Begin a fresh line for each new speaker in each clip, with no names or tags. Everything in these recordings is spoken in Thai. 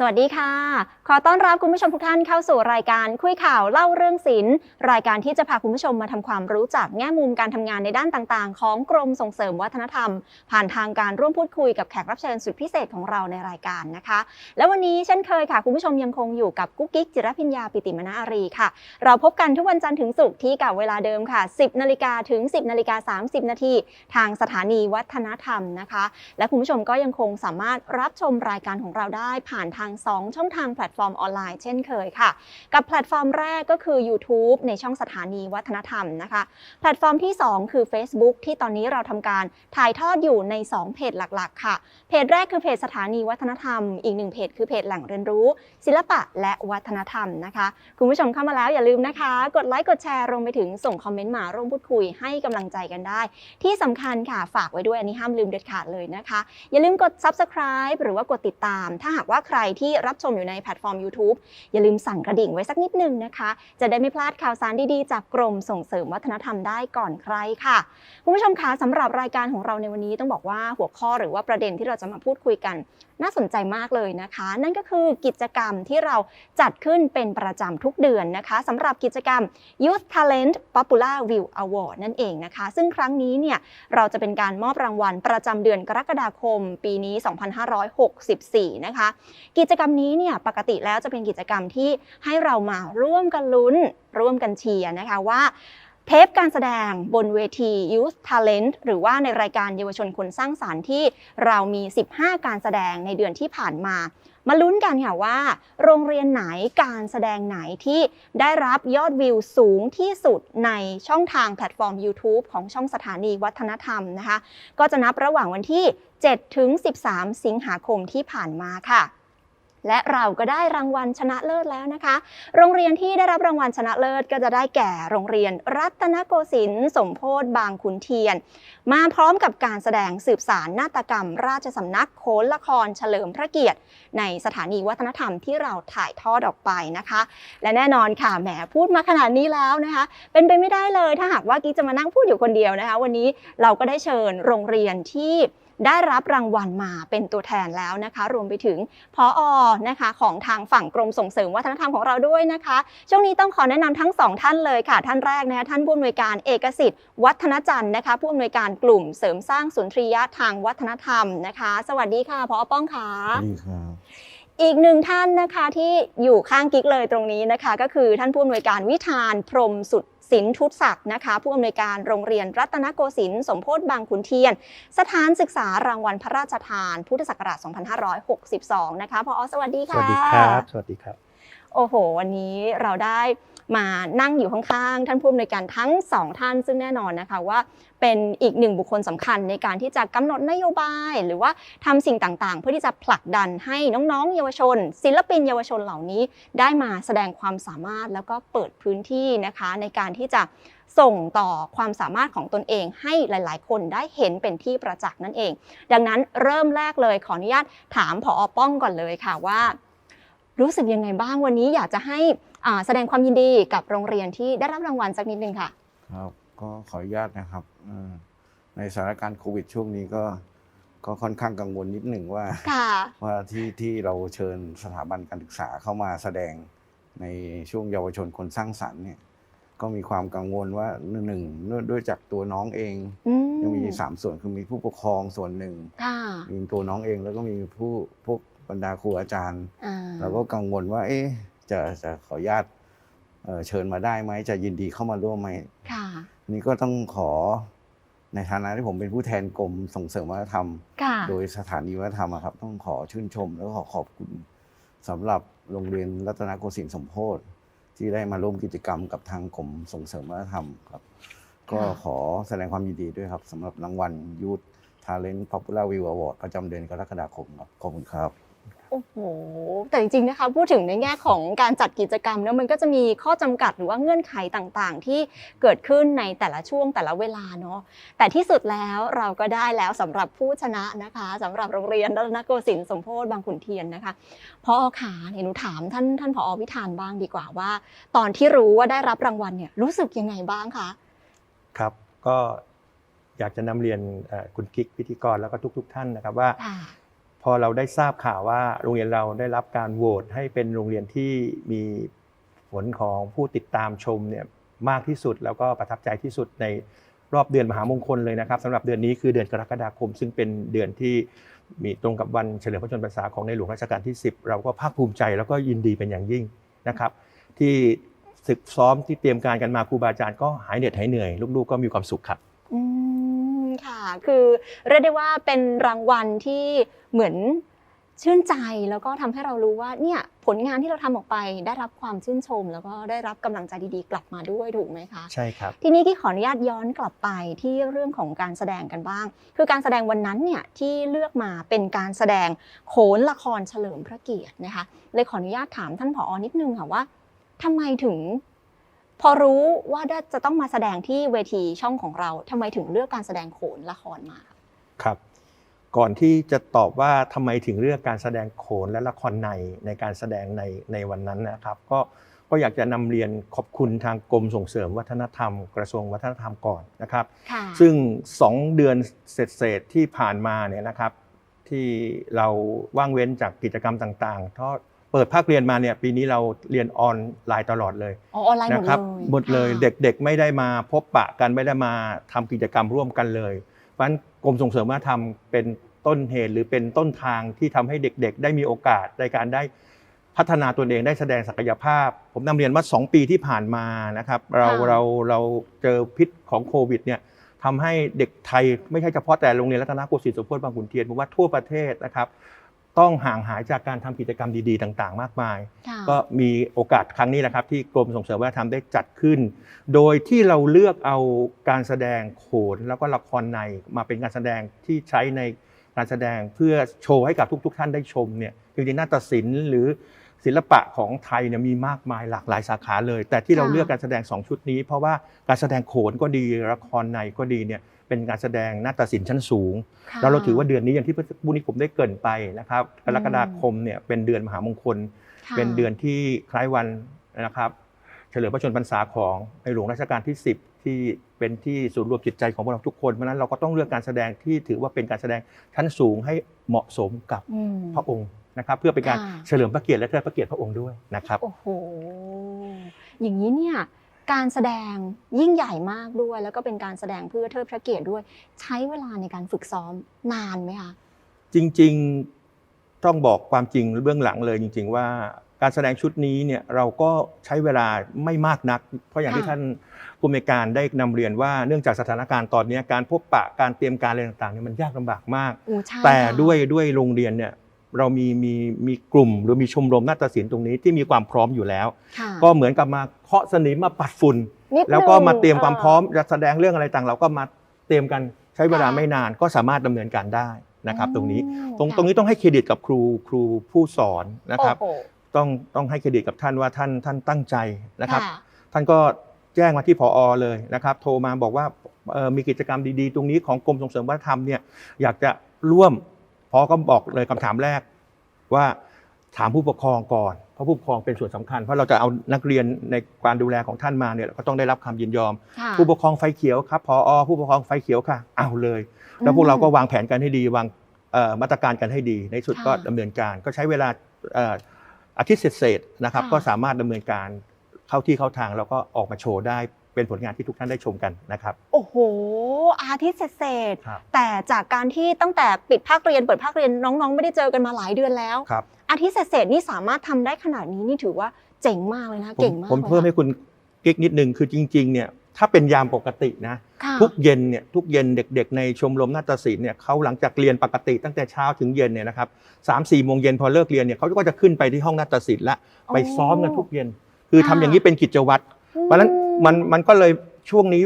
สวัสดีค่ะ ขอต้อนรับคุณผู้ชมทุกท่านเข้าสู่รายการคุยข่าวเล่าเรื่องศิลป์รายการที่จะพาคุณผู้ชมมาทำความรู้จักแง่มุมการทำงานในด้านต่างๆ ของกรมส่งเสริมวัฒนธรรม ผ่านทางการร่วมพูดคุยกับแขกรับเชิญสุดพิเศษของเราในรายการนะคะ และวันนี้เช่นเคยค่ะ คุณผู้ชมยังคงอยู่กับกุ๊กกิ๊กจิรพิญญาปิติมนาอารีค่ะ เราพบกันทุกวันจันทร์ถึงศุกร์ที่กับเวลาเดิมค่ะ 10นาฬิกาถึง 10นาฬิกา30นาทีทางสถานีวัฒนธรรมนะคะ และคุณผู้ชมก็ยังคงสามารถรับชมรายการของเราได้ผ่านทาง2 ช่องทางแพลตฟอร์มออนไลน์เช่นเคยค่ะ กับแพลตฟอร์มแรกก็คือ YouTube ในช่องสถานีวัฒนธรรมนะคะ แพลตฟอร์มที่ 2 คือ Facebook ที่ตอนนี้เราทำการถ่ายทอดอยู่ใน 2 เพจหลักๆ ค่ะ เพจแรกคือเพจสถานีวัฒนธรรม อีกหนึ่งเพจคือเพจแหล่งเรียนรู้ ศิลปะและวัฒนธรรมนะคะ คุณผู้ชมเข้ามาแล้วอย่าลืมนะคะ กดไลค์กดแชร์รวมไปถึงส่งคอมเมนต์มาร่วมพูดคุยให้กำลังใจกันได้ ที่สำคัญค่ะฝากไว้ด้วยอันนี้ห้ามลืมเด็ดขาดเลยนะคะ อย่าลืมกด subscribe หรือว่ากดติดตาม ถ้าหากว่าใครที่รับชมอยู่ในแพลตฟอร์ม YouTube อย่าลืมสั่นกระดิ่งไว้สักนิดนึงนะคะ จะได้ไม่พลาดข่าวสารดีๆ จากกรมส่งเสริมวัฒนธรรมได้ก่อนใครค่ะ คุณผู้ชมคะสำหรับรายการของเราในวันนี้ต้องบอกว่าหัวข้อหรือว่าประเด็นที่เราจะมาพูดคุยกัน น่าสนใจมากเลยนะคะ นั่นก็คือกิจกรรมที่เราจัดขึ้นเป็นประจำทุกเดือนนะคะสำหรับกิจกรรม Youth Talent Popular View Award นั่นเองนะคะ ซึ่งครั้งนี้เนี่ยเราจะเป็นการมอบรางวัลประจำเดือนกรกฎาคม ปีนี้ 2564 นะคะ กิจกรรมนี้เนี่ยปกติแล้วจะเป็นกิจกรรมที่ให้เรามาร่วมกันลุ้นร่วมกันเชียร์นะคะว่า เทปการแสดงบนเวที Youth Talent หรือว่าในรายการเยาวชนคนสร้างสารรค์ที่เรามี 15 การแสดงในเดือนที่ผ่านมา มาลุ้นกันค่ะว่า โรงเรียนไหนการแสดงไหนที่ได้รับยอดวิวสูงที่สุดในช่องทางแพลตฟอร์ม YouTube ของช่องสถานีวัฒนธรรมนะคะ ก็จะนับระหว่างวันที่ 7 ถึง 13 สิงหาคมที่ผ่านมาค่ะ และเราก็ได้รางวัลชนะเลิศแล้วนะคะ โรงเรียนที่ได้รับรางวัลชนะเลิศก็จะได้แก่โรงเรียนรัตนโกสินทร์สมโพธิบางขุนเทียน มาพร้อมกับการแสดงสืบสารนาฏกรรม ราชสำนักโขนละครเฉลิมพระเกียรติ ในสถานีวัฒนธรรมที่เราถ่ายทอดออกไปนะคะ และแน่นอนค่ะแหมพูดมาขนาดนี้แล้วนะคะ เป็นไปไม่ได้เลยถ้าหากว่ากิ๊จะมานั่งพูดอยู่คนเดียวนะคะ วันนี้เราก็ได้เชิญโรงเรียนที่ ได้รับรางวัลมาเป็นตัวแทนแล้วนะคะ รวมไปถึงพออนะคะของทางฝั่งกรมส่งเสริมวัฒนธรรมของเราด้วยนะคะ ช่วงนี้ต้องขอแนะนำทั้งสองท่านเลยค่ะ ท่านแรกนะคะท่านผู้อำนวยการเอกสิทธิ์ วัฒนจันทร์นะคะ ผู้อำนวยการกลุ่มเสริมสร้างสุนทรียะทางวัฒนธรรมนะคะ สวัสดีค่ะพอป้องค่ะ
สวัสดีครับ
อีกหนึ่งท่านนะคะที่อยู่ข้างกิ๊กเลยตรงนี้นะคะ ก็คือท่านผู้อำนวยการวิธานพรหมสุด สินทุตศักดิ์นะคะ ผู้อำนวยการโรงเรียนรัตนโกสินทร์สมโพธิบางขุนเทียน สถานศึกษารางวัลพระราชทาน พุทธศักราช 2562 นะคะพอสวัสดีค่ะ ส
วัสดีครับ สวัสดีครับ
โอ้โห วันนี้เราได้มานั่งอยู่ข้างๆ ท่านผู้อำนวยการทั้งสองท่าน ซึ่งแน่นอนนะคะว่าเป็นอีกหนึ่งบุคคลสำคัญในการที่จะกำหนดนโยบาย หรือว่าทำสิ่งต่างๆ เพื่อที่จะผลักดันให้น้องๆ เยาวชน ศิลปินเยาวชนเหล่านี้ ได้มาแสดงความสามารถแล้วก็เปิดพื้นที่นะคะในการที่จะส่งต่อความสามารถของตนเองให้หลาย ๆ คนได้เห็นเป็นที่ประจักษ์นั่นเอง ดังนั้นเริ่มแรกเลยขออนุญาตถามผอป้องก่อนเลยค่ะว่า รู้สึกยังไงบ้างวันนี้อยากจะให้อ่าแสดงความยินดีกับโรงเรียนที่ได้รับรางวัลสักนิดนึงค่ะ
ครับก็ขออนุญาตนะครับเอ่อในสถานการณ์โควิดช่วงนี้ก็ก็ค่อนข้างกังวลนิดหนึ่งว่า
ค่ะ
ว่าที่ที่เราเชิญสถาบันการศึกษาเข้ามาแสดงในช่วงเยาวชนคนสร้างสรรค์เนี่ยก็มีความกังวลว่าหนึ่งด้วยจากตัวน้องเอง
อื
ยังมีสามส่วนคือมีผู้ปกครองส่วนหนึ่ง
ค่ะ
มีตัวน้องเองแล้วก็มีผู้พวก บรรดาครูอาจารย์
อ่า
เราก็กังวลว่า เอ๊ะจะจะขออนุญาตเอ่อเชิญมาได้ไหมจะยินดีเข้ามาร่วมไหม
ค่ะ
นี่ก็ต้องขอในฐานะที่ผมเป็นผู้แทนกรมส่งเสริมวัฒนธรรม
ค่ะ
โดยสถานีวัฒนธรรมอะครับ ต้องขอชื่นชม แล้วก็ขอขอบคุณสำหรับโรงเรียนรัตนโกสินทร์สมโพธิที่ได้มาร่วมกิจกรรมกับทางกรมส่งเสริมวัฒนธรรมครับ ก็ขอแสดงความยินดีด้วยครับสำหรับรางวัลยูท Talent Popular View Award ประจำเดือนกรกฎาคมครับขอบคุณครับ
โอ้โห แต่จริงๆนะคะพูดถึงในแง่ของการจัดกิจกรรมเนี่ยมันก็จะมีข้อจำกัดหรือว่าเงื่อนไขต่างๆ ที่เกิดขึ้นในแต่ละช่วงแต่ละเวลาเนาะแต่ที่สุดแล้วเราก็ได้แล้วสำหรับผู้ชนะนะคะสำหรับโรงเรียนรัตนโกสินทร์สมโพธิบางขุนเทียนนะคะพอขาเนี่ยหนูถามท่านท่านผอวิธานบ้างดีกว่าว่า ตอนที่รู้ว่าได้รับรางวัลเนี่ยรู้สึกยังไงบ้างคะ
ครับก็อยากจะนำเรียนเอ่อคุณกิ๊กพิธีกรแล้วก็ทุก ๆ ท่านนะครับว่า
ค่ะ
พอเราได้ทราบข่าวว่าโรงเรียนเราได้รับการโหวตให้เป็นโรงเรียนที่มีผลของผู้ติดตามชมเนี่ยมากที่สุดแล้วก็ประทับใจที่สุดในรอบเดือนมหามงคลเลยนะครับสำหรับเดือนนี้คือเดือนกรกฎาคม ซึ่งเป็นเดือนที่มีตรงกับวันเฉลิมพระชนมพรรษาของในหลวงรัชกาลที่ 10 เราก็ภาคภูมิใจแล้วก็ยินดีเป็นอย่างยิ่งนะครับ ที่ศึกซ้อมที่เตรียมการกันมาครูบาอาจารย์ก็หายเหน็ดหายเหนื่อยลูกๆก็มีความสุขครับ
ค่ะ คือเรียกได้ว่าเป็นรางวัลที่เหมือนชื่นใจแล้วก็ทำให้เรารู้ว่าเนี่ยผลงานที่เราทำออกไปได้รับความชื่นชม แล้วก็ได้รับกำลังใจดีๆ กลับมาด้วยถูกไหมคะ
ใช่ครับ
ทีนี้ที่ขออนุญาตย้อนกลับไปที่เรื่องของการแสดงกันบ้าง คือการแสดงวันนั้นเนี่ยที่เลือกมาเป็นการแสดงโขนละครเฉลิมพระเกียรตินะคะเลยขออนุญาตถามท่านผอนิดนึงค่ะว่าทำไมถึง พอรู้ว่าได้จะต้องมาแสดงที่เวทีช่องของเราทำไมถึงเลือกการแสดงโขนละครมาคะ
ครับ ก่อนที่จะตอบว่าทำไมถึงเลือกการแสดงโขนและละครในในการแสดงในในวันนั้นนะครับ ก็ก็อยากจะนำเรียนขอบคุณทางกรมส่งเสริมวัฒนธรรม กระทรวงวัฒนธรรมก่อนนะครับ
ค่ะ
ซึ่ง 2 เดือนเศษๆที่ผ่านมาเนี่ยนะครับ ที่เราว่างเว้นจากกิจกรรมต่างๆ เพราะเปิดภาคเรียนมาเนี่ยปีนี้เราเรียนออนไลน์ตลอดเลย
อ๋อออนไลน์หม
นะ
ด
ครับ
เลย
หมดเลย
ค่ะ
เด็กๆไม่ได้มาพบปะกันไม่ได้มาทำกิจกรรมร่วมกันเลย เพราะฉะนั้นกรมส่งเสริมวัฒนธรรมเป็นต้นเหตุหรือเป็นต้นทางที่ทำให้เด็กๆ ได้มีโอกาสในการได้พัฒนาตัวเองได้แสดงศักยภาพ ผมนำเรียนว่า 2 ปีที่ผ่านมานะครับเราเราเราเจอพิษของโควิดเนี่ยทำให้เด็กไทยไม่ใช่เฉพาะแต่โรงเรียนรัตนโกสินทร์สมโพธิบางขุนเทียนผมว่าทั่วประเทศนะครับ ต้องห่างหายจากการทำกิจกรรมดีๆ ต่างๆ มากมาย
ค่ะ
ก็มีโอกาสครั้งนี้นะครับ ที่กรมส่งเสริมวัฒนธรรมได้จัดขึ้น โดยที่เราเลือกเอาการแสดงโขนแล้วก็ละครในมาเป็นการแสดงที่ใช้ในการแสดงเพื่อโชว์ให้กับทุก ๆ ท่านได้ชมเนี่ยจริงๆนาฏศิลป์หรือศิลปะของไทยเนี่ยมีมากมายหลากหลายสาขาเลย แต่ที่เรา
ค่ะ
เลือกการแสดง 2 ชุดนี้ เพราะว่าการแสดงโขนก็ดีละครในก็ดีเนี่ย เป็นการแสดงนาฏศิลป์ชั้นสูง
ค่ะ
แล้วเราถือว่าเดือนนี้อย่างที่เมื่อสักครู่นี้ผมได้เกรินไปนะครับกรกฎาคมเนี่ยเป็นเดือนมหามงคล
ค่ะ
เป็นเดือนที่คล้ายวันนะครับเฉลิมพระชนมพรรษาของในหลวงรัชกาลที่ 10 ที่เป็นที่ศูนย์รวมจิตใจของพวกเราทุกคนเพราะฉะนั้นเราก็ต้องเลือกการแสดงที่ถือว่าเป็นการแสดงชั้นสูงให้เหมาะสมกับ
อืม
พระองค์นะครับ เพื่อเป็นการ
ค่ะ
เฉลิมพระเกียรติและเทิดพระเกียรติพระองค์ด้วยนะครับ
โอ้โหอย่างนี้เนี่ย การแสดงยิ่งใหญ่มากด้วย แล้วก็เป็นการแสดงเพื่อเทิดพระเกียรติด้วย ใช้เวลาในการฝึกซ้อมนานไหมคะ
จริงๆต้องบอกความจริงเบื้องหลังเลยจริง ๆ ว่าการแสดงชุดนี้เนี่ยเราก็ใช้เวลาไม่มากนัก เพราะอย่างที่
ค่ะ
ท่านผู้อำนวยการได้นำเรียนว่าเนื่องจากสถานการณ์ตอนนี้การพบปะการเตรียมการอะไรต่างๆเนี่ยมันยากลำบากมาก
อู้ใช่
แต่
ค่ะ
ด้วยด้วยโรงเรียนเนี่ย เรามีมีมีกลุ่มหรือมีชมรมนาฏศิลป์ตรงนี้ที่มีความพร้อมอยู่แล้ว
ค่ะ
ก็เหมือนกับมาเคาะสนิมมาปัดฝุ่น
นิดนึง
แล้วก็มาเตรียมความพร้อม
เจะ
แสดงเรื่องอะไรต่าง เราก็มาเตรียมกันใช้เวลา
ค่ะ
ไม่นานก็สามารถดำเนินการได้นะครับ ตรงนี้
อืม
ตรง
ค่ะ
ตรงนี้ต้องให้เครดิตกับครูครูผู้สอนนะครับ
โอ้โห
ต้องต้องให้เครดิตกับท่านว่าท่านท่านตั้งใจนะครับ
ค่ะ
ท่านก็แจ้งมาที่ผอเลยนะครับ โทรมาบอกว่าเอ่อมีกิจกรรมดีๆ ตรงนี้ของกรมส่งเสริมวัฒนธรรมเนี่ยอยากจะร่วม พอก็บอกเลยคำถามแรกว่าถามผู้ปกครองก่อนเพราะผู้ปกครองเป็นส่วนสำคัญ เพราะเราจะเอานักเรียนในการดูแลของท่านมาเนี่ยก็ต้องได้รับคำยินยอม
ค่ะ
ผู้ปกครองไฟเขียวครับพอผู้ปกครองไฟเขียวค่ะเอาเลย แล้วพวกเราก็วางแผนกันให้ดีวางเอ่อมาตรการกันให้ดีในสุดก็
ค่ะ
ดำเนินการ ก็ใช้เวลาเอ่ออาทิตย์เศษๆนะครับ
ค่ะ
ก็สามารถดำเนินการเข้าที่เข้าทางแล้วก็ออกมาโชว์ได้ เป็นผลงานที่ทุกท่านได้ชมกันนะครับ
โอ้โห อาทิตย์เศษๆ
ครับ
แต่จากการที่ตั้งแต่ปิดภาคเรียนเปิดภาคเรียนน้องๆ ไม่ได้เจอกันมาหลายเดือนแล้ว
ครับ
อาทิตย์เศษๆนี่สามารถทำได้ขนาดนี้นี่ถือว่าเจ๋งมากเลยนะคะ
ผม
เก่งมาก
ผมเพิ่มให้
ลย
คุณกิ๊กนิดนึงคือจริงๆเนี่ยถ้าเป็นยามปกตินะ
ค่ะ
ทุกเย็นเนี่ยทุกเย็นเด็กๆ ในชมรมนาฏศิลป์เนี่ยเขาหลังจากเรียนปกติตั้งแต่เช้าถึงเย็นเนี่ยนะครับสามสี่โมงเย็นพอเลิกเรียนเนี่ยเขาก็จะขึ้นไปที่ห้องนาฏศิลป์ละไปซ้อมกันทุกเย็น คือทำอย่างนี้เป็นกิจวัตร เพราะฉะนั้น มันมันก็เลยช่วงนี้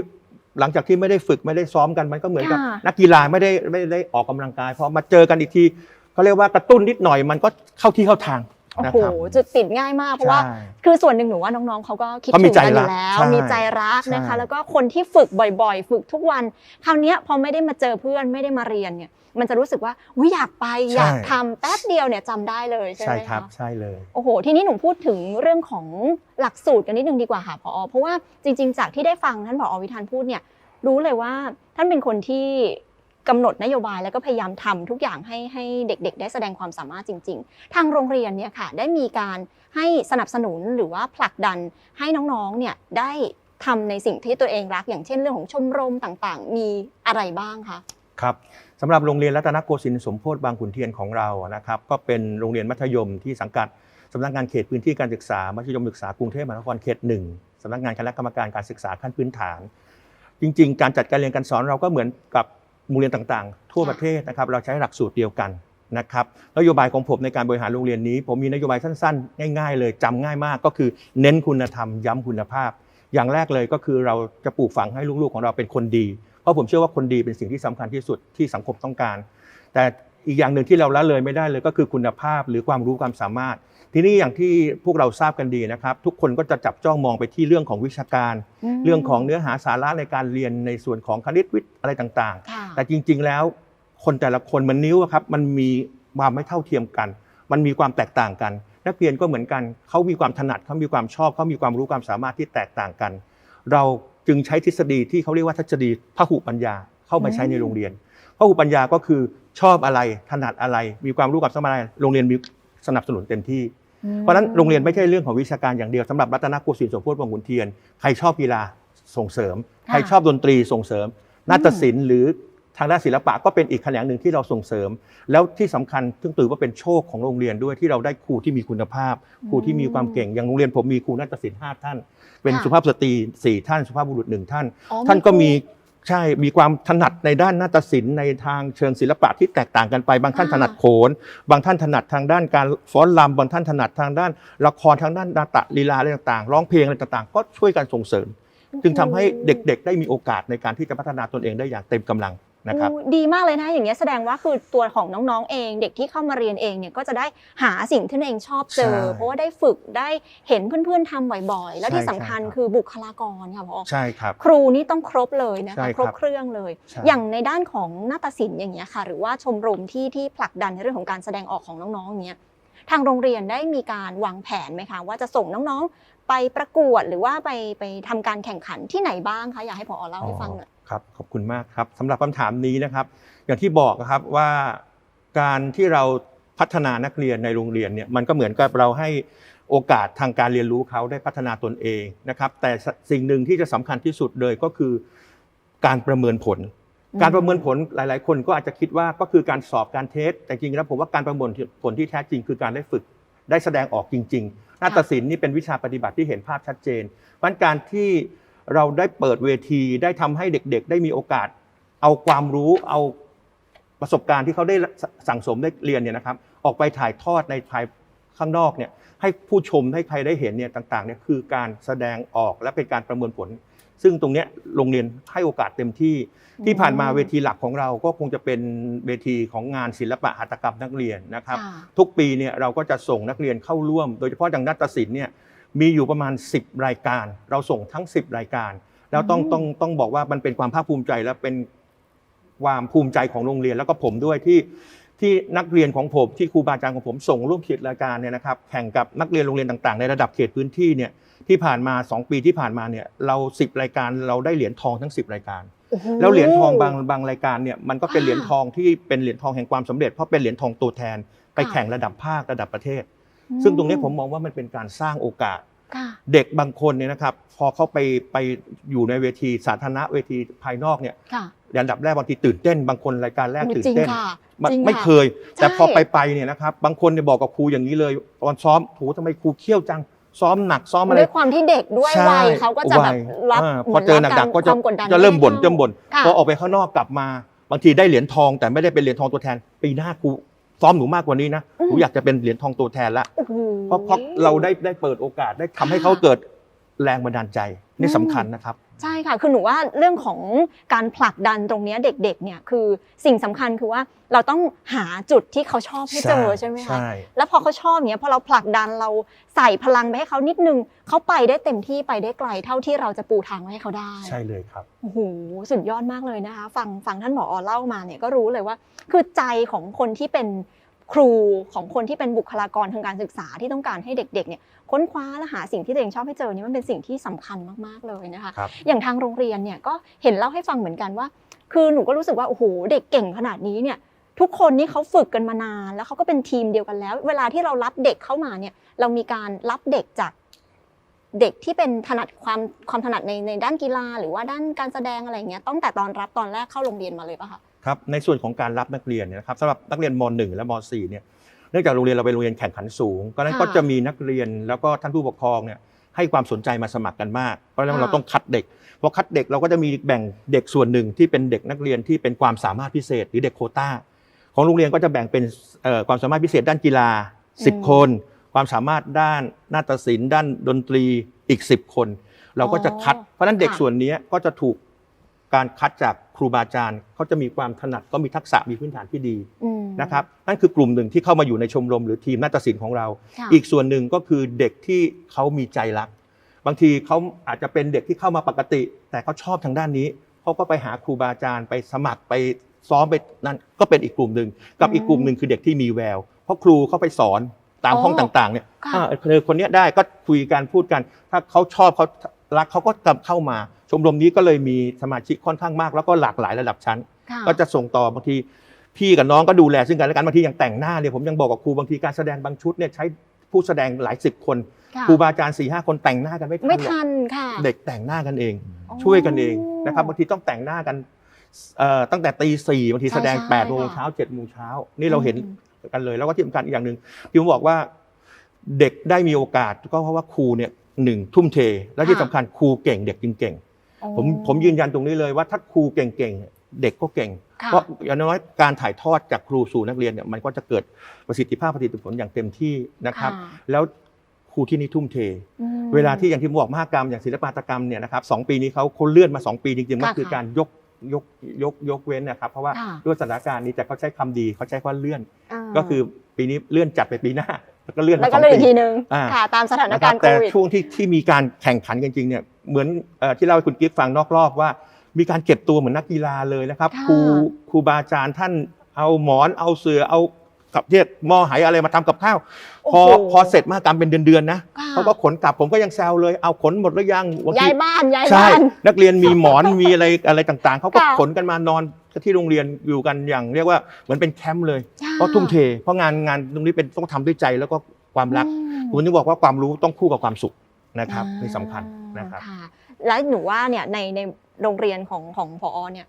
หลังจากที่ไม่ได้ฝึกไม่ได้ซ้อมกันมันก็เหมือนกับ
ค่ะ
นักกีฬาไม่ได้ไม่ได้ออกกำลังกายพอมาเจอกันอีกทีเขาเรียกว่ากระตุ้นนิดหน่อยมันก็เข้าที่เข้าทาง
โอ้
นะ
โห
ครับ
จุดติดง่ายมากเพราะว่า
ใช่
คือส่วนหนึ่งหนูว่าน้องๆเขาก็คิด
เขา
ถึ
มี
ง
ใจ
กันอ
รัก
ยู่แล้ว
ใช่
มีใจรักนะคะ
ใช่
แล้วก็คนที่ฝึกบ่อยๆ ฝึกทุกวัน คราวเนี้ยพอไม่ได้มาเจอเพื่อนไม่ได้มาเรียนเนี่ยมันจะรู้สึกว่าวิอยากไปอยากทำแป๊บเดียวเนี่ยจำได้เลยใช่ไห
ใช่
ม
ครับ
คะ
ใช่เลย
โอ้โห ทีนี้หนูพูดถึงเรื่องของหลักสูตรกันนิดนึงดีกว่าค่ะพอเพราะว่าจริง ๆ จากที่ได้ฟังท่านผอวิธานพูดเนี่ยรู้เลยว่าท่านเป็นคนที่ กำหนดนโยบายแล้วก็พยายามทำทุกอย่างให้ให้เด็กๆ ได้แสดงความสามารถจริง ๆ ทางโรงเรียนเนี่ยค่ะได้มีการให้สนับสนุนหรือว่าผลักดันให้น้องๆเนี่ยได้ทำในสิ่งที่ตัวเองรัก อย่างเช่นเรื่องของชมรมต่างๆ มีอะไรบ้างคะ
ครับสำหรับโรงเรียนรัตนโกสินทร์สมโพธิบางขุนเทียนของเรานะครับก็เป็นโรงเรียนมัธยมที่สังกัดสำนักงานเขตพื้นที่การศึกษา มัธยมศึกษากรุงเทพมหานครเขตหนึ่งสำนักงานคณะกรรมการการศึกษาขั้นพื้นฐาน จริง ๆ การจัดการเรียนการสอนเราก็เหมือนกับ โรงเรียนต่างๆ ทั่วประเทศนะครับเราใช้หลักสูตรเดียวกันนะครับนโยบายของผมในการบริหารโรงเรียนนี้ ผมมีนโยบายสั้นๆ ง่าย ๆ เลยจำง่ายมากก็คือเน้นคุณธรรมย้ำคุณภาพ อย่างแรกเลยก็คือเราจะปลูกฝังให้ลูกๆของเราเป็นคนดี เพราะผมเชื่อว่าคนดีเป็นสิ่งที่สำคัญที่สุดที่สังคมต้องการ แต่อีกอย่างหนึ่งที่เราละเลยไม่ได้เลยก็คือคุณภาพหรือความรู้ความสามารถ ทีนี้อย่างที่พวกเราทราบกันดีนะครับ ทุกคนก็จะจับจ้องมองไปที่เรื่องของวิชาการ เรื่องของเนื้อหาสาระในการเรียนในส่วนของคณิตวิทย์อะไรต่าง
ค่ะ
ๆแต่จริงๆแล้วคนแต่ละคนมันนิ้วอะครับมันมีความไม่เท่าเทียมกัน มันมีความแตกต่างกัน นักเรียนก็เหมือนกันเขามีความถนัดเขามีความชอบเขามีความรู้ความสามารถที่แตกต่างกัน เราจึงใช้ทฤษฎีที่เขาเรียกว่าทฤษฎีพหุปัญญาเข้ามาใช้ในโรงเรียนพหุปัญญาก็คือชอบอะไรถนัดอะไร มีความรู้ความสามารถอะไรโรงเรียนมีสนับสนุนเต็มที่ เพราะฉะนั้นโรงเรียนไม่ใช่เรื่องของวิชาการอย่างเดียวสำหรับรัตนโกสินทร์สมโพธิวังขุนเทียนใครชอบกีฬาส่งเสริม
ค่ะ
ใครชอบดนตรีส่งเสริม นาฏศิลป์หรือทางด้านศิลปะก็เป็นอีกแขนงหนึ่งที่เราส่งเสริม แล้วที่สำคัญซึ่งถือว่าเป็นโชคของโรงเรียนด้วยที่เราได้ครูที่มีคุณภาพ ครูที่มีความเก่งอย่างโรงเรียนผมมีครูนาฏศิลป์ห้าท่าน เป็น
ค่ะ
สุภาพสตรีสี่ท่าน สุภาพบุรุษหนึ่งท่าน
อ๋อ
ท่านก็มี
ครู
ใช่มีความถนัดในด้านนาฏศิลป์ในทางเชิงศิลปะที่แตกต่างกันไป บางท่านถนัดโขน บางท่านถนัดทางด้านการฟ้อนรำบางท่านถนัดทางด้านละครทางด้านนาฏลีลาอะไรต่างๆร้องเพลงอะไรต่างๆ ก็ช่วยกันส่งเสริม จึงทำให้เด็กๆ ได้มีโอกาสในการที่จะพัฒนาตนเองได้อย่างเต็มกำลัง นะครับ
อู้ดีมากเลยนะอย่างเงี้ยแสดงว่าคือตัวของน้องๆเอง เด็กที่เข้ามาเรียนเองเนี่ยก็จะได้หาสิ่งที่ตัวเองชอบเจอ
ใช่
เพราะว่าได้ฝึกได้เห็นเพื่อนๆทำบ่อยๆ แล้วที่
ใช่
สำคัญ
ใช่ครับ
คือบุคลากรค่ะพอ
ใช่ครับ
ครูนี่ต้องครบเลยนะ
ใช่
คะ
ค
ค
รั
ร
บบ
เครื่องเลย
ใช่
อย่างในด้านของนาฏศิลป์อย่างเงี้ยค่ะ หรือว่าชมรมที่ที่ผลักดันในเรื่องของการแสดงออกของน้องๆอย่างเงี้ยทางโรงเรียนได้มีการวางแผนไหมคะว่าจะส่งน้องๆไปประกวดหรือว่าไปไปทำการแข่งขันที่ไหนบ้างคะอยากให้พอเล่าให้ฟังหน่อย
ครับขอบคุณมากครับสำหรับคำถามนี้นะครับ อย่างที่บอกนะครับว่าการที่เราพัฒนานักเรียนในโรงเรียนเนี่ยมันก็เหมือนกับเราให้โอกาสทางการเรียนรู้เขาได้พัฒนาตนเองนะครับ แต่สิ่งหนึ่งที่จะสำคัญที่สุดเลยก็คือการประเมินผล
อืม
การประเมินผลหลาย ๆ คนก็อาจจะคิดว่าก็คือการสอบการเทสแต่จริงๆแล้วผมว่าการประเมินผลที่แท้จริง คือการได้ฝึกได้แสดงออกจริง ๆ นาฏศิลป์นี่เป็นวิชาปฏิบัติที่เห็นภาพชัดเจนเพราะฉะนั้นการที่ เราได้เปิดเวทีได้ทำให้เด็กๆ ได้มีโอกาส เอาความรู้เอาประสบการณ์ที่เขาได้สั่งสมได้เรียนเนี่ยนะครับ ออกไปถ่ายทอดในภายข้างนอกเนี่ยให้ผู้ชมให้ใครได้เห็นเนี่ยต่างๆเนี่ยคือการแสดงออกและเป็นการประเมินผล ซึ่งตรงเนี้ยโรงเรียนให้โอกาสเต็มที่ที่ผ่านมาเวทีหลักของเราก็คงจะเป็นเวทีของงานศิลปะหัตถกรรมนักเรียนนะครับ
ค่ะ
ทุกปีเนี่ยเราก็จะส่งนักเรียนเข้าร่วม โดยเฉพาะดังนาฏศิลป์เนี่ย มีอยู่ประมาณ 10 รายการ เราส่งทั้ง 10 รายการ แล้วต้อง
อืม
ต้องต้องบอกว่ามันเป็นความภาคภูมิใจและเป็นความภูมิใจของโรงเรียน แล้วก็ผมด้วยที่ที่นักเรียนของผมที่ครูบาอาจารย์ของผมส่งร่วมขีดรายการเนี่ยนะครับแข่งกับนักเรียนโรงเรียนต่างๆ ในระดับเขตพื้นที่เนี่ยที่ผ่านมา 2 ปีที่ผ่านมาเนี่ยเรา 10 รายการเราได้เหรียญทองทั้ง 10 รายการ
โอ้โแล้
วเหรียญทองบางบางรายการเนี่ยมันก็เป็น
อ่า
เหรียญทองที่เป็นเหรียญทองแห่งความสำเร็จเพราะเป็นเหรียญทองตัวแทนไป
ค่ะ
แข่งระดับภาคระดับประเทศ ซึ่งตรงนี้ผมมองว่ามันเป็นการสร้างโอกาส
ค่ะ
เด็กบางคนเนี่ยนะครับ พอเขาไปไปอยู่ในเวทีสาธารณะเวทีภายนอกเนี่ย
ค่ะ
อันดับแรกบางทีตื่นเต้น บางคนรายการแรกตื่น
จริง
เต้น
ค่ะ
มัน
จริง
ไม่
ค่ะ
เคย แต่
ใช่
พอไปไปเนี่ยนะครับ บางคนเนี่ยบอกกับครูอย่างนี้เลยตอนซ้อมโถทำไมครูเขี้ยวจังซ้อมหนักซ้อมอะไร
ด้วยความที่เด็กด้วย
ใช่
วัยเขาก็จะแบบ
วัย
รับ
อ่า
เห
พ
มื
อนเจอห
รับ
นักๆก็จะ
ความกดดัน
จะเริ่มบ่น
ไท่า
เริ่มบ่น
ค่ะ
พอออกไปข้างนอกกลับมา บางทีได้เหรียญทองแต่ไม่ได้เป็นเหรียญทองตัวแทน ปีหน้าครู ซ้อมหนูมากกว่านี้นะ
อืม
หนูอยากจะเป็นเหรียญทองตัวแทนละ
โอ้โห
เพราะเพราะเราได้ได้เปิดโอกาสได้ทำให้เขาเกิดแรงบันดาลใจนี่สำคัญนะครับ
ใช่ค่ะ คือหนูว่าเรื่องของการผลักดันตรงเนี้ยเด็กๆเนี่ยคือสิ่งสำคัญคือว่าเราต้องหาจุดที่เขาชอบให้เจอใช่ไหมคะ
ใช่
แล้วพอเขาชอบเนี้ยพอเราผลักดันเราใส่พลังไปให้เขานิดนึงเขาไปได้เต็มที่ไปได้ไกลเท่าที่เราจะปูทางไว้ให้เขาได้
ใช่เลยครับ
โอ้โหสุดยอดมากเลยนะคะ ฟังฟังท่านหมอเล่ามาเนี่ยก็รู้เลยว่า คือใจของคนที่เป็น ครูของคนที่เป็นบุคลากรทางการศึกษาที่ต้องการให้เด็กๆเนี่ยค้นคว้าและหาสิ่งที่ตัวเองชอบให้เจอเนี่ยมันเป็นสิ่งที่สำคัญมากๆเลยนะคะ
ครับ
อย่างทางโรงเรียนเนี่ยก็เห็นเล่าให้ฟังเหมือนกันว่า คือหนูก็รู้สึกว่าโอ้โหเด็กเก่งขนาดนี้เนี่ยทุกคนนี่เขาฝึกกันมานาน แล้วเขาก็เป็นทีมเดียวกันแล้ว เวลาที่เรารับเด็กเข้ามาเนี่ยเรามีการรับเด็กจากเด็กที่เป็นถนัดความความถนัดในในด้านกีฬา หรือว่าด้านการแสดงอะไรอย่างเงี้ยตั้งแต่ตอนรับตอนแรกเข้าโรงเรียนมาเลยปะคะ
ครับในส่วนของการรับนักเรียนเนี่ยนะครับสำหรับนักเรียนม .1 และม .4 เนี่ยเนื่องจากโรงเรียนเราเป็นโรงเรียนแข่งขันสูงก็นั้น
ค่ะ
ก็จะมีนักเรียนแล้วก็ท่านผู้ปกครองเนี่ยให้ความสนใจมาสมัครกันมากเพราะฉะนั้น
ค่ะ
เราต้องคัดเด็กพอคัดเด็กเราก็จะมีแบ่งเด็กส่วนหนึ่งที่เป็นเด็กนักเรียนที่เป็นความสามารถพิเศษ หรือเด็กโควต้า ของโรงเรียนก็จะแบ่งเป็นเอ่อความสามารถพิเศษด้านกีฬา 10 คน ความสามารถด้านนาฏศิลป์ด้านดนตรีอีก 10 คน เราก็จะคัดเพราะฉะนั้นเด็ก
ค่ะ
ส่วนนี้ก็จะถูก การคัดจากครูบาอาจารย์เขาจะมีความถนัดก็มีทักษะมีพื้นฐานที่ดี
อืม
นะครับนั่นคือกลุ่มหนึ่งที่เข้ามาอยู่ในชมรมหรือทีมนาฏศิลป์ของเรา
ค่ะ
อีกส่วนหนึ่งก็คือเด็กที่เขามีใจรัก บางทีเขาอาจจะเป็นเด็กที่เข้ามาปกติ แต่เขาชอบทางด้านนี้เขาก็ไปหาครูบาอาจารย์ไปสมัครไปซ้อมไปนั่นก็เป็นอีกกลุ่มหนึ่งกับ
อืม
อีกกลุ่มหนึ่งคือเด็กที่มีแวว เพราะครูเขาไปสอนตาม
อ๋อ
ห้องต่างๆเนี่ย
ค่ะ
อ่าเธอคนเนี้ยได้ก็คุยกันพูดกัน ถ้าเขาชอบเขารักเขาก็กลับเข้ามา ชมรมนี้ก็เลยมีสมาชิกค่อนข้างมากแล้วก็หลากหลายระดับชั้น
ค่ะ
ก็จะส่งต่อบางทีพี่กับน้องก็ดูแลซึ่งกันและกันบางทีอย่างแต่งหน้าเนี่ยผมยังบอกกับครูบางทีการแสดงบางชุดเนี่ยใช้ผู้แสดงหลายสิบคน
ค่ะ
ครูบาอาจารย์สี่ห้าคนแต่งหน้ากันไม่ทัน
ไม่
หรอก
ทันค่ะ
เด็กแต่งหน้ากันเอง
อ๋อ
ช่วยกันเองนะครับบางทีต้องแต่งหน้ากันเอ่อตั้งแต่ตีสี่บางที
ใช่
แสดง
ใช่
แปดโมง
ค่ะ
เช้าเจ็ดโมงเช้านี่เราเห็น
อืม
กันเลย แล้วก็ที่สำคัญอีกอย่างหนึ่งที่ผมบอกว่าเด็กได้มีโอกาสก็เพราะว่าครูเนี่ยหนึ่งทุ่มเท และที่สำคัญครูเก่งเด็กจึงเก่ง
อ๋อ
ผมผมยืนยันตรงนี้เลยว่าถ้าครูเก่งๆ เด็กก็เก่ง
ค่ะ
เพราะอย่างน้อยการถ่ายทอดจากครูสู่นักเรียนเนี่ยมันก็จะเกิดประสิทธิภาพประสิทธิผลอย่างเต็มที่นะครับ
ค่ะ
แล้วครูที่นี่ทุ่มเท
อืม
เวลาที่อย่างที่ผมบอกมหกรรมอย่างศิลปาตกรรมเนี่ยนะครับสองปีนี้เขาเขาเลื่อนมา 2 ปีจริงๆก็
ค่ะ
คือการยกยกยกยกเว้นนะครับ เพราะว่า
ค่ะ
ด้วยสถานการณ์นี้แต่เขาใช้คำดีเขาใช้คำว่าเลื่อนาก็คือปีนี้เลื่อนจัดไปปีหน้าแล้วก็เลื่อน
แล้
มาวส
ก็
อง
เลย
ปี
อีกทีนึง
อ่า
ค่ะตามสถาน
นะค
กา
รั
ร
บ
ณ์โค
แต่
วิด
ช่วงที่ที่มีการแข่งขันกันจริงๆเนี่ยเหมือนเอ่อที่เล่าให้คุณกิฟต์ฟังนอกรอบว่า มีการเก็บตัวเหมือนนักกีฬาเลยนะครับ
ค่ะ
ครูครูบาอาจารย์ท่านเอาหมอนเอาเสือเอากับเทียหม้อไหอะไรมาทำกับข้าวพอ
โอ้โห
พอเสร็จมหกรรมเป็นเดือนๆนะ
ค่ะ
เขาก็ขนกลับผมก็ยังแซวเลยเอาขนหมดหรือยังบงที
ย้ายบ้านย้าย
ใช่
บ้าน
นักเรียนมีหมอนมีอะไรอะไรต่างๆเขาก็
ค่ะ
ขนกันมานอน ที่โรงเรียนอยู่กันอย่างเรียกว่าเหมือนเป็นแคมป์เลย
ใช่
เพราะทุ่มเท เพราะงานงานตรงนี้เป็นต้องทำด้วยใจแล้วก็ความรัก
อืม
ผมถึงบอกว่าความรู้ต้องคู่กับความสุขนะครับ
อ่า
นี่สำคัญนะครับ
ค่ะแล้วหนูว่าเนี่ยในในโรงเรียนของของพอเนี่ย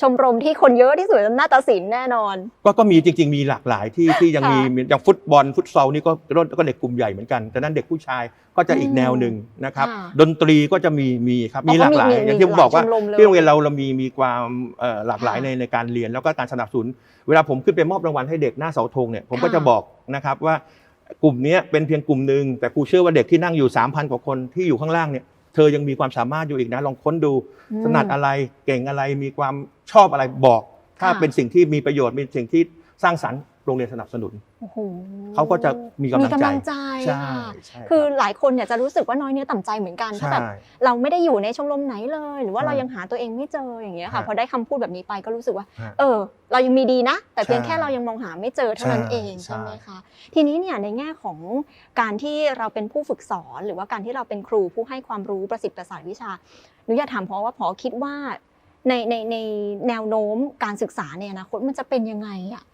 ชมรมที่คนเยอะที่สุดนาฏศิลป์แน่นอน
ก็ก็มีจริง ๆ มีหลากหลายที่ที่ยังมี
ค่ะ
มีอย่างฟุตบอลฟุตซอลนี่ก็ก็เด็กกลุ่มใหญ่เหมือนกันแต่นั้นเด็กผู้ชายก็จะอีก
อืม
แนวหนึ่งนะครับ
ค่ะ
ดนตรีก็จะมีมีครับ
อ๋อ
มีหลากหลาย
ก็มีมี
อย่างที่ผมบอกว่า
หลายชมรมเลย
ที่โรงเรียนเราเรามีมีความเอ่อหลากหลาย
ค่ะ
ในในการเรียนแล้วก็การสนับสนุน เวลาผมขึ้นไปมอบรางวัลให้เด็กหน้าเสาธงเนี่ยผมก็
ค่ะ
จะบอกนะครับว่ากลุ่มเนี้ยเป็นเพียงกลุ่มหนึ่งแต่ครูเชื่อว่าเด็กที่นั่งอยู่ 3,000 กว่าคนที่อยู่ข้างล่างเนี่ย เธอยังมีความสามารถอยู่อีกนะลองค้นดู
อืม
ถนัดอะไรเก่งอะไรมีความชอบอะไรบอก ถ้า
ค่ะ
เป็นสิ่งที่มีประโยชน์เป็นสิ่งที่สร้างสรรค์ โรงเรียนสนับสนุน
โอ้โห
เขาก็จะมีกำลังใจ
มีกำลังใจ
ใช่
ค่ะ
ใช่
คือหลายคนเนี่ยจะรู้สึกว่าน้อยเนื้อต่ำใจเหมือนกันถ้า
ใช่
แบบเราไม่ได้อยู่ในชมรมไหนเลย หรือว่า
ใช่
เรายังหาตัวเองไม่เจออย่างเงี้ยค่ะ
ฮะ
พอได้คำพูดแบบนี้ไปก็รู้สึกว่า
ฮะ
เออ เรายังมีดีนะ แต่เพียง
ใช่
แค่เรายังมองหาไม่เจอเท่านั้น
ใช่
เอง
ใช่
ใช่ไหมคะทีนี้เนี่ยในแง่ของการที่เราเป็นผู้ฝึกสอน หรือว่าการที่เราเป็นครูผู้ให้ความรู้ประสิทธิ์ประสาทวิชาหนูอยากถามพอว่าพอคิดว่าในในในแนวโน้มการศึกษาในอนาคตมันจะเป็นยังไงอะ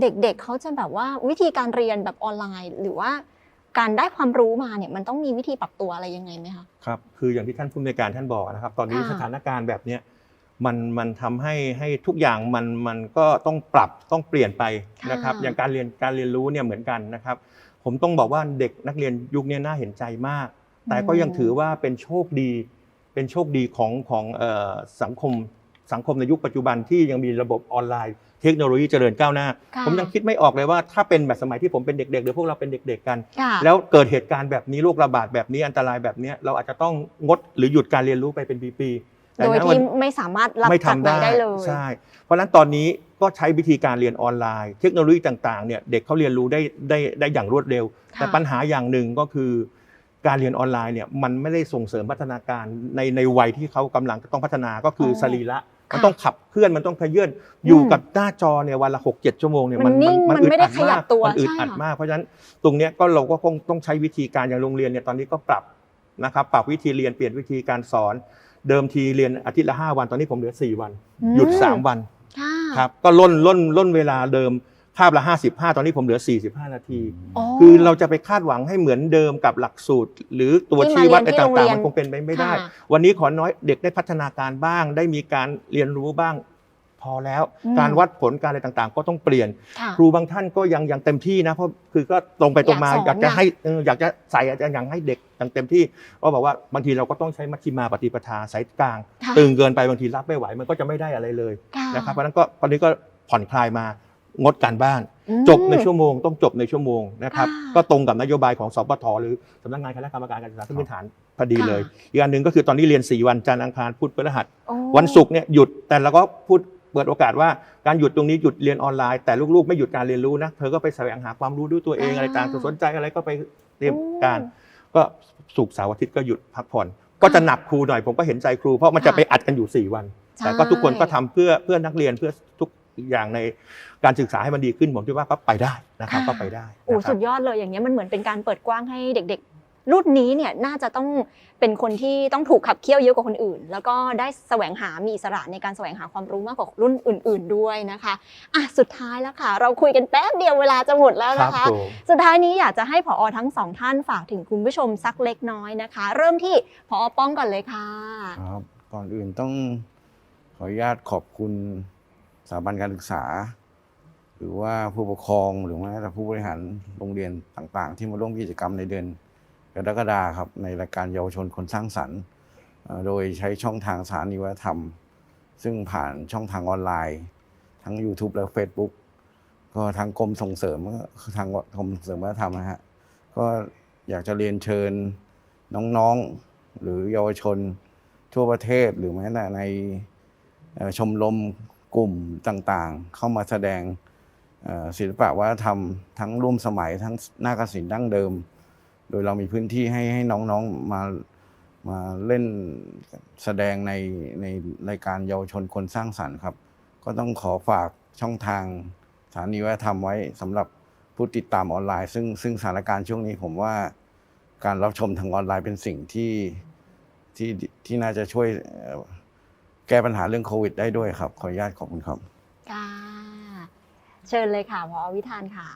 เด็กๆเขาจะแบบว่าวิธีการเรียนแบบออนไลน์ หรือว่าการได้ความรู้มาเนี่ยมันต้องมีวิธีปรับตัวอะไรยังไงไหมคะ
ครับคืออย่างที่ท่านผู้อำนวยการท่านบอกนะครับ ตอนนี้
ค่ะ
สถานการณ์แบบเนี้ยมันมันทำให้ให้ทุกอย่างมันมันก็ต้องปรับต้องเปลี่ยนไปนะครับ
ค่ะ
อย่างการเรียนการเรียนรู้เนี่ยเหมือนกันนะครับ ผมต้องบอกว่าเด็กนักเรียนยุคนี้น่าเห็นใจมาก แต่ก็ยังถือว่าเป็นโชคดี เป็นโชคดีของของเอ่อสังคม สังคมในยุคปัจจุบันที่ยังมีระบบออนไลน์ เทคโนโลยีเจริญก้าวหน้า
ค่ะ
ผมยังคิดไม่ออกเลยว่าถ้าเป็นแบบสมัยที่ผมเป็นเด็กๆหรือพวกเราเป็นเด็กๆกัน
ค่ะ
แล้วเกิดเหตุการณ์แบบนี้โรคระบาดแบบนี้อันตรายแบบเนี้ยเราอาจจะต้องงดหรือหยุดการเรียนรู้ไปเป็นปีๆแต่
โดย
ณวัน
ที่ไม่สามารถรับ
ไม่
จาก
ทำ
ไหน
ได้
ได้เลย
ใช่ เพราะฉะนั้นตอนนี้ก็ใช้วิธีการเรียนออนไลน์ เทคโนโลยีต่างๆเนี่ยเด็กเขาเรียนรู้ได้ได้ได้อย่างรวดเร็ว
ค่ะ
แต่ปัญหาอย่างหนึ่งก็คือการเรียนออนไลน์เนี่ยมันไม่ได้ส่งเสริมพัฒนาการในในวัยที่เขากำลังต้องพัฒนาก็คืออ
อ
สรีระ มัน
ค่ะ
ต้องขับเคลื่อนมันต้องขยื่นอยู่กับหน้าจอเนี่ยวันละหกเจ็ดชั่วโมงเนี่ย
มันนิ่งมันไม่ได้ขยับตัว
มันอึด
ใช่
อัด
ค่ะ
มากเพราะฉะนั้นตรงเนี้ยก็เราก็คงต้องใช้วิธีการอย่างโรงเรียนเนี่ยตอนนี้ก็ปรับนะครับปรับวิธีเรียนเปลี่ยนวิธีการสอน เดิมทีเรียนอาทิตย์ละ5วันตอนนี้ผมเหลือ4วัน
อืม
หยุด3วัน
ค่ะ
ครับก็ล่นล่นล่นเวลาเดิม คาบละ 55 ตอนนี้ผมเหลือ 45 นาที
อ๋อ
คือเราจะไปคาดหวังให้เหมือนเดิมกับหลักสูตร หรือตัว
ที่มา
ชี้วัดอะไร
เรียนที่โรง
ต่าง
เรียน
ๆ มันคงเป็นไปไม่ได้
ค่ะ
วันนี้ขอน้อยเด็กได้พัฒนาการบ้าง ได้มีการเรียนรู้บ้าง พอแล้วการวัดผลการอะไรต่างๆ ก็ต้องเปลี่ยน
ค่ะ
ครูบางท่านก็ยังยังเต็มที่นะเพราะคือก็ตรงไปตรงมา
อยากสอน
อยากจะ
นะ
ให้เอออยากจะใส่อาจารย์อย่างให้เด็กอย่างเต็มที่ก็บอกว่าบางทีเราก็ต้องใช้มัชฌิมาปฏิปทาสายกลาง
ค่ะ
ตึงเกินไปบางทีรับไม่ไหวมันก็จะไม่ได้อะไรเลย
ค่ะ
นะครับเพราะฉะนั้นก็ตอนนี้ก็ผ่อนคลายมา งดการบ้าน
อืม
จบในชั่วโมงต้องจบในชั่วโมงนะครับ
ค่ะ
ก็ตรงกับนโยบายของสปทหรือสำนักงานคณะกรรมการการศึกษาขั้นพื้นฐานพอดีเลย
ค่ะ
อีกอันหนึ่งก็คือตอนนี้เรียน 4 วันจันทร์อังคารพุธพฤหัส
โอ้
วันศุกร์เนี่ยหยุดแต่เราก็พูดเปิดโอกาสว่าการหยุดตรงนี้หยุดเรียนออนไลน์แต่ลูกๆ ไม่หยุดการเรียนรู้นะเธอก็ไปแสวงหาความรู้ด้วยตัวเอง
อ่า
อะไรต่างสนใจอะไรก็ไปเตรียม
โอ้
การก็ศุกร์เสาร์อาทิตย์ก็หยุดพักผ่อน ก็จะหนักครูหน่อยผมก็เห็นใจครู เพราะมันจะ
ค่ะ
ไปอัดกันอยู่ 4 วัน
ใช่
แต่ก็ทุกคนก็ทำเพื่อเพื่อนักเรียนเพื่อทุก อย่างในการศึกษาให้มันดีขึ้นผมคิดว่าก็ไปได้นะครับก็ไปได้
โอ้
นะครับ
สุดยอดเลยอย่างเงี้ยมันเหมือนเป็นการเปิดกว้างให้เด็ก ๆ รุ่นนี้เนี่ยน่าจะต้องเป็นคนที่ต้องถูกขับเคี่ยวเยอะกว่าคนอื่น แล้วก็ได้แสวงหามีอิสระในการแสวงหาความรู้มากกว่ารุ่นอื่น ๆ ด้วยนะคะอะสุดท้ายแล้วค่ะ เราคุยกันแป๊บเดียวเวลาจะหมดแล้ว
ครั
นะ
บ
คะ
ผม
สุดท้ายนี้อยากจะให้ผอทั้งสองท่านฝากถึงคุณผู้ชมสักเล็กน้อยนะคะ เริ่มที่ผอป้องก่อนเลยค่ะ
ครับก่อนอื่นต้องขออนุญาตขอบคุณ สถาบันการศึกษา หรือว่าผู้ปกครองหรือแม้แต่ผู้บริหารโรงเรียนต่าง ๆ ที่มาร่วมกิจกรรมในเดือนกรกฎาคมครับในรายการเยาวชนคนสร้างสรรค์โดยใช้ช่องทางสารนิวัฒนธรรม ซึ่งผ่านช่องทางออนไลน์ ทั้ง YouTube และ Facebook ก็ทางกรมส่งเสริมก็ทางกรมส่งเสริมวัฒนธรรมนะฮะก็อยากจะเรียนเชิญน้องๆ หรือเยาวชนทั่วประเทศหรือแม้แต่ในชมรม กลุ่มต่างๆ เข้ามาแสดงศิลปะวัฒนธรรมทั้งร่วมสมัยทั้งหน้าฏศิลป์ดั้งเดิม โดยเรามีพื้นที่ให้ให้น้องๆมามาเล่นแสดงในในรายการเยาวชนคนสร้างสรรค์ครับ ก็ต้องขอฝากช่องทางสถานีวัฒนธรรมไว้สำหรับผู้ติดตามออนไลน์ ซึ่งซึ่งสถานการณ์ช่วงนี้ผมว่าการรับชมทางออนไลน์เป็นสิ่งที่ที่ที่น่าจะช่วย แก้ปัญหาเรื่องโควิดได้ด้วยครับ ขออนุญาตขอบคุณครับ
ค่ะเชิญเลยค่ะผอวิธานค่ะ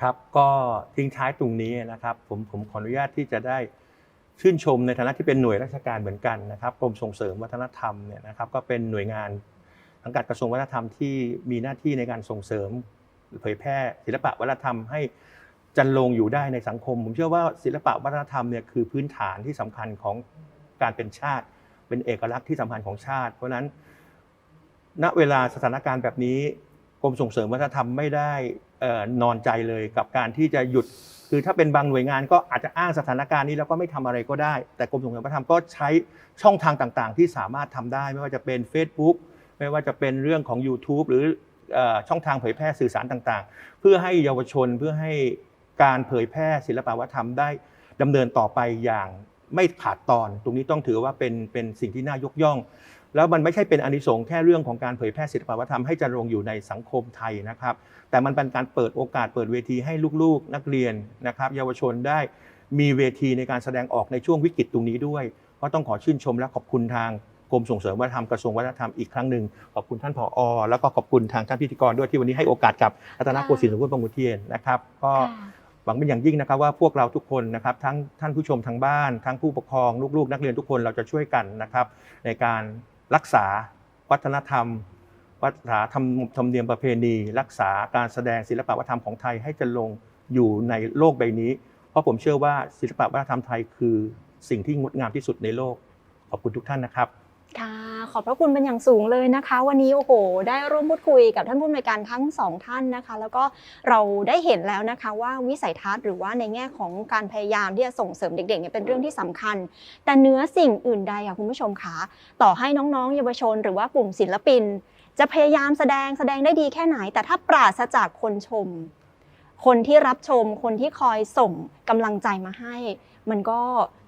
ครับก็ทิ้งท้ายตรงนี้นะครับ ผมผมขออนุญาตที่จะได้ชื่นชมในฐานะที่เป็นหน่วยราชการเหมือนกันนะครับกรมส่งเสริมวัฒนธรรมเนี่ยนะครับ ก็เป็นหน่วยงานสังกัดกระทรวงวัฒนธรรมที่มีหน้าที่ในการส่งเสริม เผยแพร่ศิลปะวัฒนธรรมให้จันลงอยู่ได้ในสังคม ผมเชื่อว่าศิลปะวัฒนธรรมเนี่ยคือพื้นฐานที่สำคัญของการเป็นชาติ เป็นเอกลักษณ์ที่สำคัญของชาติ เพราะนั้น ณเวลาสถานการณ์แบบนี้กรมส่งเสริมวัฒนธรรมไม่ได้นอนใจเลยกับการที่จะหยุด คือถ้าเป็นบางหน่วยงานก็อาจจะอ้างสถานการณ์นี้แล้วก็ไม่ทำอะไรก็ได้ แต่กรมส่งเสริมวัฒนธรรมก็ใช้ช่องทางต่างๆ ที่สามารถทำได้ ไม่ว่าจะเป็น Facebook ไม่ว่าจะเป็นเรื่องของ YouTube หรือเอ่อช่องทางเผยแพร่สื่อสารต่างๆ เพื่อให้เยาวชนเพื่อให้การเผยแพร่ศิลปวัฒนธรรมได้ดำเนินต่อไปอย่าง ไม่ขาดตอน ตรงนี้ต้องถือว่าเป็นเป็นสิ่งที่น่ายกย่อง แล้วมันไม่ใช่เป็นอนิสงส์แค่เรื่องของการเผยแพร่ศิลปวัฒนธรรมให้เจริญอยู่ในสังคมไทยนะครับ แต่มันเป็นการเปิดโอกาสเปิดเวทีให้ลูกๆ นักเรียนนะครับ เยาวชนได้มีเวทีในการแสดงออกในช่วงวิกฤตตรงนี้ด้วย ก็ต้องขอชื่นชมและขอบคุณทางกรมส่งเสริมวัฒนธรรมกระทรวงวัฒนธรรมอีกครั้งหนึ่งขอบคุณท่านผอ แล้วก็ขอบคุณทางท่านพิธีกรด้วยที่วันนี้ให้โอกาสกับรัตนโกสินทร์สมบูรณ์ประมุเทียนนะครับ ก็ หวังเป็นอย่างยิ่งนะครับว่าพวกเราทุกคนนะครับทั้งท่านผู้ชมทางบ้าน ทั้งผู้ปกครองลูกๆ นักเรียนทุกคนเราจะช่วยกันนะครับ ในการรักษาวัฒนธรรม วัฒนธรรมธรรมเนียมประเพณี รักษาการแสดงศิลปวัฒนธรรมของไทยให้เจะลงอยู่ในโลกใบนี้ เพราะผมเชื่อว่าศิลปวัฒนธรรมไทยคือสิ่งที่งดงามที่สุดในโลกขอบคุณทุกท่านนะครับ
ค่ะ ขอบพระคุณเป็นอย่างสูงเลยนะคะ วันนี้โอ้โห ได้ร่วมพูดคุยกับท่านผู้อำนวยการทั้งสองท่านนะคะ แล้วก็เราได้เห็นแล้วนะคะ ว่าวิสัยทัศน์หรือว่าในแง่ของการพยายามที่จะส่งเสริมเด็กๆเนี่ยเป็นเรื่องที่สำคัญ แต่เนื้อสิ่งอื่นใดค่ะคุณผู้ชมคะต่อให้น้องๆ เยาวชน หรือว่ากลุ่มศิลปิน จะพยายามแสดงแสดงได้ดีแค่ไหน แต่ถ้าปราศจากคนชม คนที่รับชม คนที่คอยส่งกำลังใจมาให้ มันก็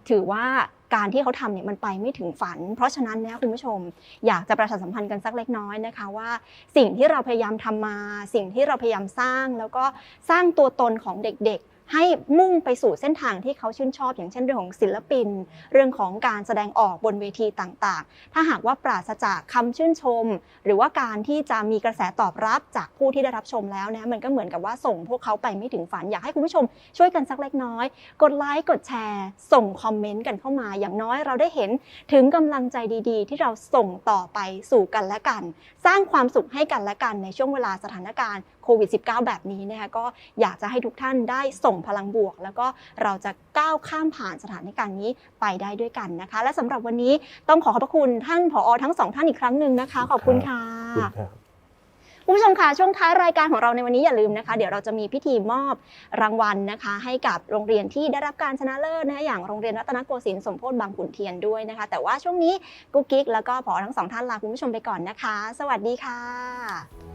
ถือว่า การที่เขาทำเนี่ยมันไปไม่ถึงฝัน เพราะฉะนั้นเนี่ยคุณผู้ชมอยากจะประชาสัมพันธ์กันสักเล็กน้อยนะคะว่า สิ่งที่เราพยายามทำมา สิ่งที่เราพยายามสร้าง แล้วก็สร้างตัวตนของเด็กๆ ให้มุ่งไปสู่เส้นทางที่เขาชื่นชอบ อย่างเช่นเรื่องของศิลปิน เรื่องของการแสดงออกบนเวทีต่างๆ ถ้าหากว่าปราศจากคำชื่นชม หรือว่าการที่จะมีกระแสตอบรับจากผู้ที่ได้รับชมแล้วนะมันก็เหมือนกับว่าส่งพวกเขาไปไม่ถึงฝันอยากให้คุณผู้ชมช่วยกันสักเล็กน้อย กดไลค์กดแชร์ ส่งคอมเมนต์กันเข้ามา อย่างน้อยเราได้เห็นถึงกำลังใจดีๆ ที่เราส่งต่อไปสู่กันและกัน สร้างความสุขให้กันและกันในช่วงเวลาสถานการณ์ โควิด -19 แบบนี้นะคะก็อยากจะให้ทุกท่านได้ส่งพลังบวก แล้วก็เราจะก้าวข้ามผ่านสถานการณ์นี้ไปได้ด้วยกันนะคะ และสำหรับวันนี้ต้องขอขอบพระคุณท่านผอทั้งสองท่านอีกครั้งหนึ่งนะคะ ขอบคุณค่ะ
ขอบคุณครับ
คุณผู้ชมคะช่วงท้ายรายการของเราในวันนี้อย่าลืมนะคะ เดี๋ยวเราจะมีพิธีมอบรางวัลนะคะ ให้กับโรงเรียนที่ได้รับการชนะเลิศนะคะอย่างโรงเรียนรัตนโกสินทร์สมโพธิบางขุนเทียนด้วยนะคะ แต่ว่าช่วงนี้กุ๊กกิ๊กแล้วก็ผอทั้งสองท่านลาคุณผู้ชมไปก่อนนะคะ สวัสดีค่ะ